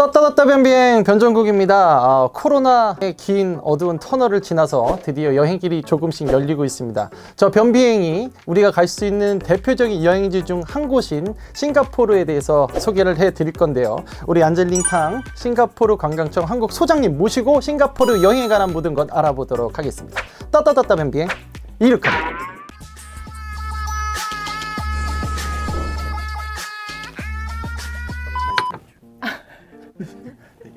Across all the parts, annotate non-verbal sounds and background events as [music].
떴다 떴다 변비행 변정국입니다. 아, 코로나의 긴 어두운 터널을 지나서 드디어 여행길이 조금씩 열리고 있습니다. 저 변비행이 우리가 갈 수 있는 대표적인 여행지 중 한 곳인 싱가포르에 대해서 소개를 해 드릴 건데요. 우리 안젤린 탕 싱가포르 관광청 한국 소장님 모시고 싱가포르 여행에 관한 모든 것 알아보도록 하겠습니다. 떴다 떴다 변비행 이륙합니다.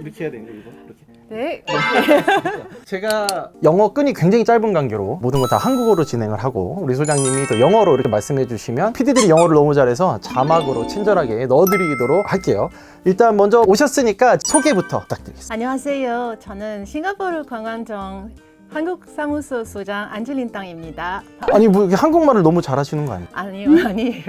이렇게 해야 되는 거 이거 이렇게. 네. [laughs] 제가 영어 끈이 굉장히 짧은 관계로 모든 걸 다 한국어로 진행을 하고 우리 소장님이 또 영어로 이렇게 말씀해 주시면 PD들이 영어를 너무 잘해서 자막으로 친절하게 넣어드리도록 할게요. 일단 먼저 오셨으니까 소개부터 부탁드리겠습니다. 안녕하세요. 저는 싱가포르 관광청 한국 사무소 소장 안젤린 땅입니다. 아니 뭐 이렇게 한국말을 너무 잘하시는 거 아니에요? 아니요, [laughs] 아니에요.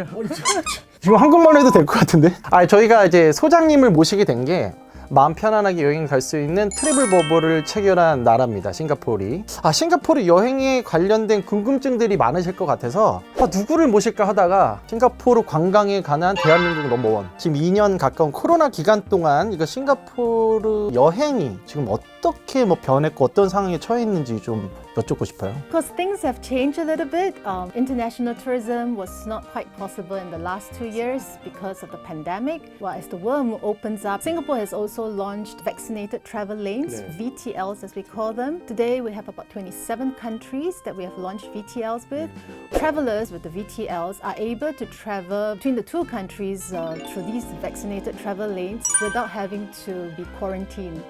지금 한국말 해도 될 것 같은데? 아 저희가 이제 소장님을 모시게 된 게 마음 편안하게 여행 갈 수 있는 트래블 버블을 체결한 나라입니다. 싱가포르이. 아 싱가포르 여행에 관련된 궁금증들이 많으실 것 같아서 아, 누구를 모실까 하다가 싱가포르 관광에 관한 대한민국 넘버원. 지금 2년 가까운 코로나 기간 동안 이거 싱가포르 여행이 지금 어떻게 뭐 변했고 어떤 상황에 처해 있는지 좀 여쭙고 싶어요. Because things have changed a little bit. Um, international tourism was not quite possible in the last two years because of the pandemic. Well, as the world opens up, Singapore has also launched vaccinated travel lanes, 네. VTLs as we call them. Today, we have about 27 countries that we have launched VTLs with. Travelers with the VTLs are able to travel between the two countries uh, through these vaccinated travel lanes without having to be quarantined.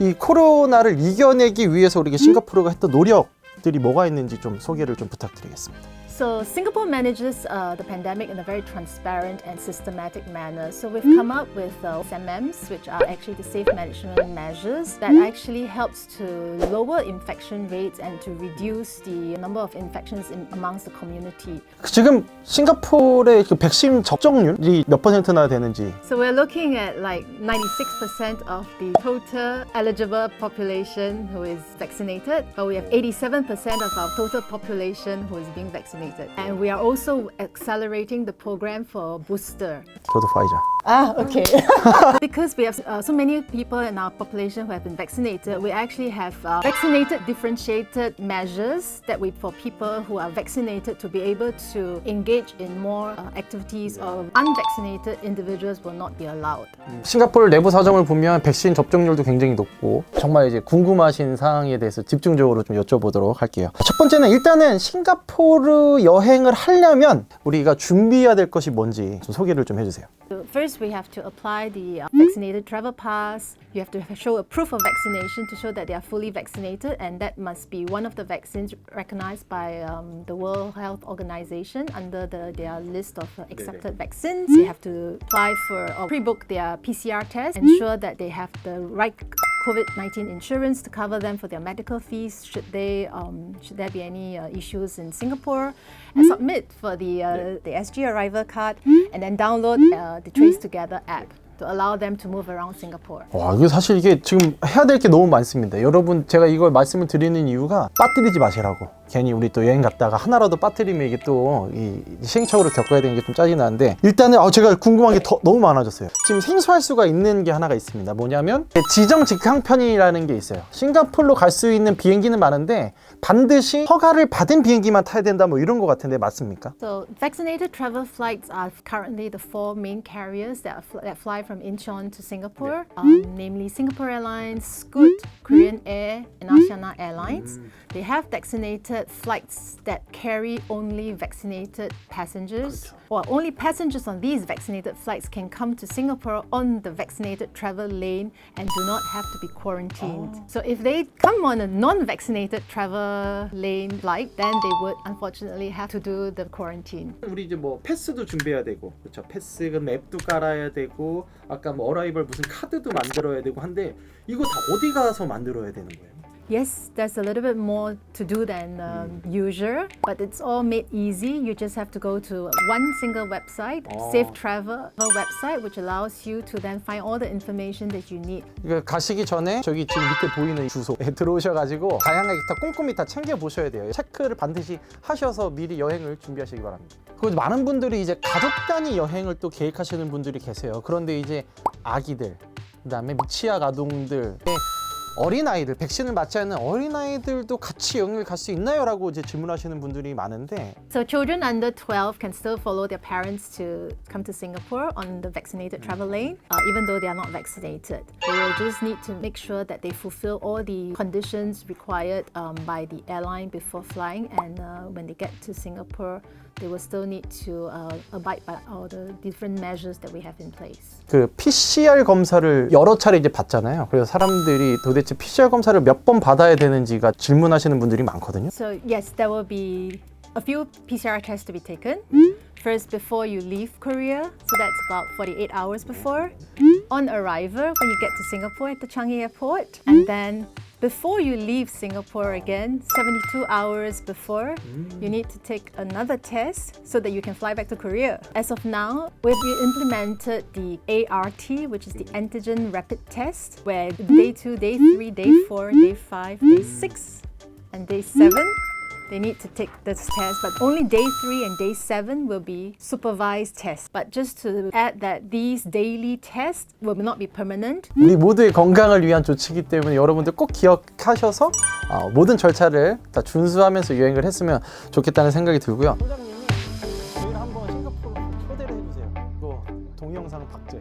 이 코로나를 이겨내기 위해서 우리 가 싱가포르가 했던 노력들이 뭐가 있는지 좀 소개를 좀 부탁드리겠습니다. So Singapore manages uh, the pandemic in a very transparent and systematic manner. So we've come up with uh, SMMs, which are actually the safe management measures that actually helps to lower infection rates and to reduce the number of infections in, amongst the community. 지금 싱가포르의 그 백신 접종률이 몇 퍼센트나 되는지 So we're looking at like 96% of the total eligible population who is vaccinated, but we have 87% of our total population who is being vaccinated. And we are also accelerating the program for booster. 저도 파이자. Ah, okay. [laughs] because we have uh, so many people in our population who have been vaccinated, we actually have uh, vaccinated differentiated measures that we for people who are vaccinated to be able to engage in more uh, activities of unvaccinated individuals will not be allowed. 싱가포르 내부 사정을 보면 백신 접종률도 굉장히 높고 정말 이제 궁금하신 사항에 대해서 집중적으로 좀 여쭤보도록 할게요. 첫 번째는 일단은 싱가포르 여행을 하려면 우리가 준비해야 될 것이 뭔지 좀 소개를 좀 해주세요. So first, we have to apply the uh, vaccinated travel pass. You have to show a proof of vaccination to show that they are fully vaccinated, and that must be one of the vaccines recognized by um, the World Health Organization under the, their list of uh, accepted vaccines. They have to apply for or pre-book their PCR test, ensure that they have the right COVID-19 insurance to cover them for their medical fees should they um, should there be any uh, issues in Singapore, and submit for the uh, the SG arrival card, and then download uh, the Trace Together app to allow them to move around Singapore. 와, 이게 사실 이게 지금 해야 될 게 너무 많습니다. 여러분, 제가 이걸 말씀을 드리는 이유가 빠뜨리지 마시라고. 괜히 우리 또 여행 갔다가 하나라도 빠뜨리면 이게 또 이 시행착오를 겪어야 되는 게 좀 짜증 나는데 일단은 아, 제가 궁금한 게 더, 너무 많아졌어요. 지금 생소할 수가 있는 게 하나가 있습니다. 뭐냐면 지정 직항편이라는 게 있어요. 싱가폴로 갈 수 있는 비행기는 많은데 반드시 허가를 받은 비행기만 타야 된다 뭐 이런 거 같은데 맞습니까? So vaccinated travel flights are currently the four main carriers that, fl- that fly from Incheon to Singapore, um, namely Singapore Airlines, Scoot, Korean Air, and Asiana Airlines. They have vaccinated flights that carry only vaccinated passengers. Or only passengers on these vaccinated flights can come to Singapore on the vaccinated travel lane and do not have to be quarantined. So if they come on a non-vaccinated travel lane flight, then they would unfortunately have to do the quarantine. 우리 이제 뭐 패스도 준비해야 되고 그렇죠 패스 그럼 앱도 깔아야 되고 아까 뭐 어라이벌 무슨 카드도 만들어야 되고 한데 이거 다 어디 가서 만들어야 되는 거예요? Yes, there's a little bit more to do than um, usual, but it's all made easy. You just have to go to one single website, Oh. Safe Travel website, which allows you to then find all the information that you need. 그러니까 가시기 전에 저기 지금 밑에 보이는 주소에 들어오셔가지고 다양하게 다 꼼꼼히 다 챙겨 보셔야 돼요. 체크를 반드시 하셔서 미리 여행을 준비하시기 바랍니다. 그리고 많은 분들이 이제 가족 단위 여행을 또 계획하시는 분들이 계세요. 그런데 이제 아기들 그다음에 미취학 아동들, 어린 아이들, 백신을 맞지 않는 어린 아이들도 같이 여행을 갈수 있나요?라고 이제 질문하시는 분들이 많은데 So children under 12 can still follow their parents to come to Singapore on the vaccinated travel lane, uh, even though they are not vaccinated. They will just need to make sure that they fulfill all the conditions required um, by the airline before flying, and uh, when they get to Singapore, they will still need to uh, abide by all the different measures that we have in place. 그 PCR 검사를 여러 차례 이제 받잖아요. 그래서 사람들이 도대체 PCR 검사를 몇 번 받아야 되는지가 질문하시는 분들이 많거든요. So yes, there will be a few PCR tests to be taken. First, before you leave Korea, so that's about 48 hours before. On arrival, when you get to Singapore at the Changi airport, and then before you leave Singapore again, 72 hours before, you need to take another test so that you can fly back to Korea. As of now, we've implemented the ART, which is the antigen rapid test, where day two, day three, day four, day five, day six, and day seven they need to take this test but only day three and day seven will be supervised tests but just to add that these daily tests will not be permanent 우리 모두의 건강을 위한 조치이기 때문에 여러분들 꼭 기억하셔서 어, 모든 절차를 다 준수하면서 여행을 했으면 좋겠다는 생각이 들고요. 소장님이 저희를 한번 싱가포르 초대를 해주세요. 이거 동영상 박제.